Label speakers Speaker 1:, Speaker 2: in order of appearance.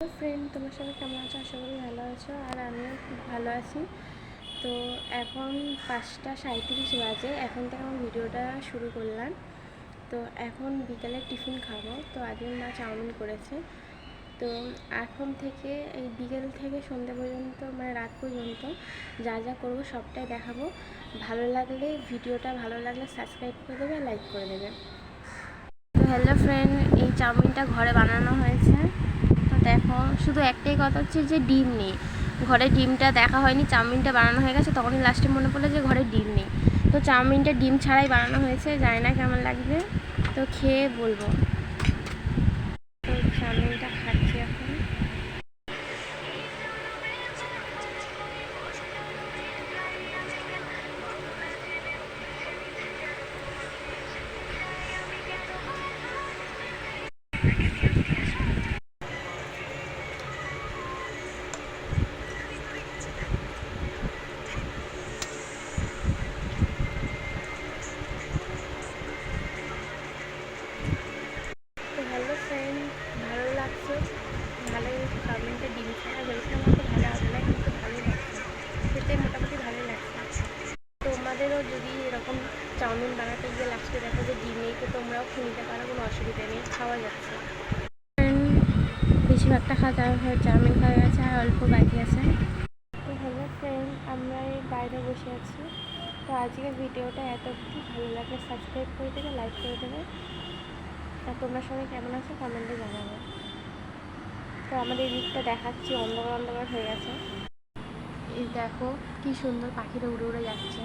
Speaker 1: Hello friend তোমার সবাই কেমন আছো? আশা করি ভালো আছো আর আমিও খুব ভালো আছি। তো এখন পাঁচটা সাঁত্রিশ বাজে, এখন থেকে আমার ভিডিওটা শুরু করলাম। তো এখন বিকালে টিফিন খাব। তো আজকের মা চাউমিন করেছে। তো এখন থেকে এই বিকেল থেকে সন্ধ্যে পর্যন্ত মানে রাত পর্যন্ত যা যা করব সবটাই দেখাবো। ভালো লাগলে ভিডিওটা ভালো লাগলে সাবস্ক্রাইব করে দেবে লাইক করে দেবে। তো হ্যালো ফ্রেন্ড এই চাউমিনটা ঘরে বানানো হয়েছে। দেখো, শুধু একটাই কথা হচ্ছে যে ডিম নেই। ঘরে ডিমটা দেখা হয়নি, চাউমিনটা বানানো হয়ে গেছে, তখনই লাস্টে মনে পড়ল যে ঘরে ডিম নেই। তো চাউমিনটা ডিম ছাড়াই বানানো হয়েছে, জানি না কেমন লাগবে। তো খেয়ে বলব। তো চাউমিনটা খাচ্ছি এখন। তো চাউমিনটা ডিম ছাড়া ভেবেছিলাম হয়তো ভালো হবে না কিন্তু ভালোই লাগছে খেতে মোটামুটি ভালো লাগছে। তোমাদেরও যদি এরকম চাউমিন বানাতে গিয়ে লাস্টে দেখো যে ডিম নেই তো তোমরাও খেয়ে নিতে পারো কোনো অসুবিধা নেই খাওয়া যাচ্ছে। বেশিরভাগটা খাওয়া হয়ে চাউমিন খাওয়া গেছে আর অল্প বাকি আছে। তো হ্যালো ফ্রেন্ড আমরা এই বাইরে বসে আছি। তো আজকের ভিডিওটা এত অবধি। ভালো লাগলে সাবস্ক্রাইব করে দেবে লাইক করে দেবে। তা তোমরা সবাই কেমন আছো? কমেন্টে জানাবে। তো আমাদের দিকটা দেখাচ্ছি, অন্ধকার অন্ধকার হয়ে গেছে। এই দেখো, কি সুন্দর পাখিরা উড়ে উড়ে যাচ্ছে।